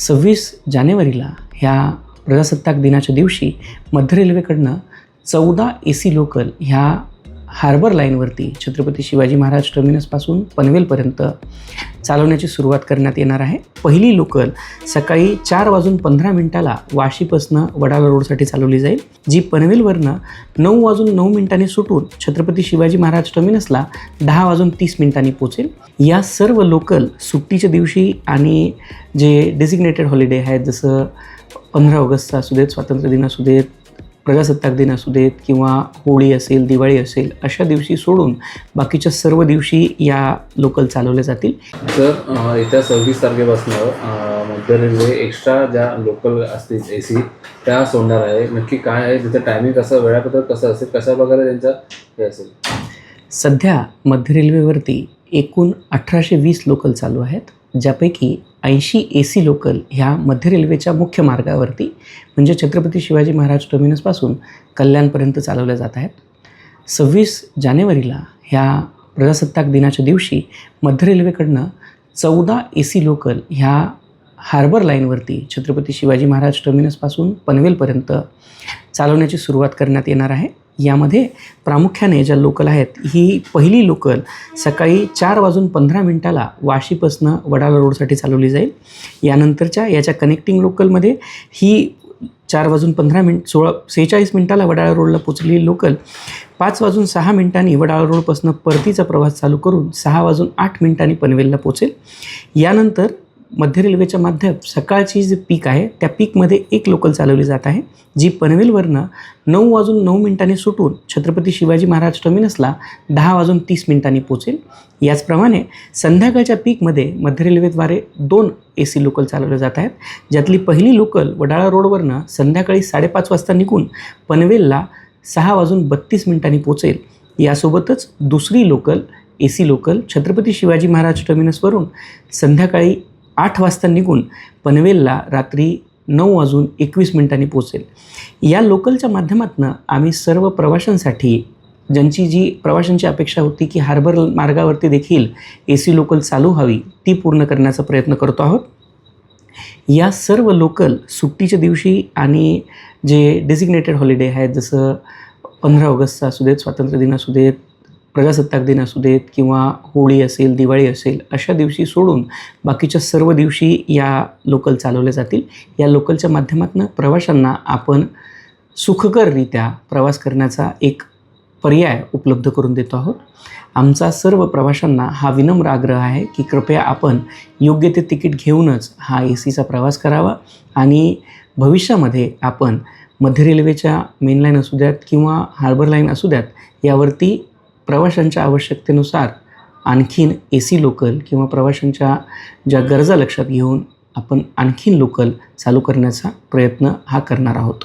सव्वीस जानेवारीला ह्या प्रजासत्ताक दिनाच्या दिवशी मध्य रेल्वेकडनं चौदा ए सी लोकल ह्या हार्बर लाईनवरती छत्रपती शिवाजी महाराज टर्मिनसपासून पनवेलपर्यंत चालवण्याची सुरुवात करण्यात येणार आहे. पहिली लोकल सकाळी चार वाजून पंधरा मिनिटाला वाशीपासनं वडाला रोडसाठी चालवली जाईल जी पनवेलवरनं नऊ वाजून नऊ मिनिटांनी सुटून छत्रपती शिवाजी महाराज टर्मिनसला दहा वाजून तीस मिनिटांनी पोचेल या सर्व लोकल सुट्टीच्या दिवशी आणि जे डेसिग्नेटेड हॉलिडे आहेत जसं पंधरा ऑगस्टचा असू देत स्वातंत्र्य दिन असू देत प्रजासत्ताक दिन असू देत किंवा होळी असेल दिवाळी असेल अशा दिवशी सोडून बाकीच्या सर्व दिवशी या लोकल चालवल्या जातील. तर येत्या सव्वीस तारखेपासून मध्य रेल्वे एक्स्ट्रा ज्या लोकल असतील ए सी त्या सोडणार आहे. नक्की काय आहे त्याचं टायमिंग कसं वेळापत्रक कसं असेल कशा प्रकारे त्यांचा हे असेल? सध्या मध्य रेल्वेवरती एकूण अठराशे वीस लोकल चालू आहेत ज्यापैकी ऐंशी ए सी लोकल ह्या मध्य रेल्वेच्या मुख्य मार्गावरती म्हणजे छत्रपती शिवाजी महाराज टर्मिनसपासून कल्याणपर्यंत चालवल्या जात आहेत. सव्वीस जानेवारीला ह्या प्रजासत्ताक दिनाच्या दिवशी मध्य रेल्वेकडनं चौदा ए सी लोकल ह्या हार्बर लाईनवरती छत्रपती शिवाजी महाराज टर्मिनसपासून पनवेलपर्यंत चालवण्याची सुरुवात करण्यात येणार आहे. यामध्ये प्रामुख्याने ज्या लोकल आहेत ही पहिली लोकल सकाळी चार वाजून पंधरा मिनटाला वाशीपासनं वडाला रोडसाठी चालवली जाईल. यानंतरच्या याच्या कनेक्टिंग लोकलमध्ये ही चार वाजून पंधरा मिनिट सोळा सेहेचाळीस मिनिटाला वडाळा रोडला पोचलेली लोकल पाच वाजून सहा मिनिटांनी वडाळा रोडपासून परतीचा प्रवास चालू करून सहा वाजून आठ मिनिटांनी पनवेलला पोचेल यानंतर मध्य रेल्वेच्या माध्यम सकाळची जी पीक आहे त्या पीकमध्ये एक लोकल चालवली जात आहे जी पनवेलवरनं नऊ वाजून नऊ मिनिटांनी सुटून छत्रपती शिवाजी महाराज टर्मिनसला दहा वाजून तीस मिनिटांनी पोचेल. याचप्रमाणे संध्याकाळच्या पीकमध्ये मध्य रेल्वेद्वारे दोन ए सी लोकल चालवल्या जात आहेत. ज्यातली पहिली लोकल वडाळा रोडवरनं संध्याकाळी साडेपाच वाजता निघून पनवेलला सहा वाजून बत्तीस मिनिटांनी पोचेल. यासोबतच दुसरी local A C local Chhatrapati Shivaji Maharaj टर्मिनसवरून संध्याकाळी आठ वाजता निघून पनवेलला रात्री नऊ वाजून एकवीस मिनिटांनी पोचेल या लोकलच्या माध्यमातून आम्ही सर्व प्रवाशांसाठी ज्यांची जी प्रवाशांची अपेक्षा होती की हार्बर मार्गावरती देखील ए सी लोकल चालू व्हावी ती पूर्ण करण्याचा प्रयत्न करतो आहोत. या सर्व लोकल सुट्टीच्या दिवशी आणि जे डेसिग्नेटेड हॉलिडे आहेत जसं पंधरा ऑगस्टचा असू देत स्वातंत्र्य दिन असू देत प्रजासत्ताक दिन असू देत किंवा होळी असेल दिवाळी असेल अशा दिवशी सोडून बाकीच्या सर्व दिवशी या लोकल चालवल्या जातील. या लोकलच्या माध्यमातून प्रवाशांना आपण सुखकररित्या प्रवास करण्याचा एक पर्याय उपलब्ध करून देतो आहोत. आमचा सर्व प्रवाशांना हा विनम्र आग्रह आहे की कृपया आपण योग्य ते तिकीट घेऊनच हा ए सीचा प्रवास करावा आणि भविष्यामध्ये आपण मध्य रेल्वेच्या मेन लाईन असू द्यात किंवा हार्बर लाईन असू द्यात यावरती प्रवाशांच्या आवश्यकतेनुसार आणखीन ए सी लोकल किंवा प्रवाशांच्या ज्या गरजा लक्षात घेऊन आपण आणखीन लोकल चालू करण्याचा प्रयत्न हा करणार आहोत.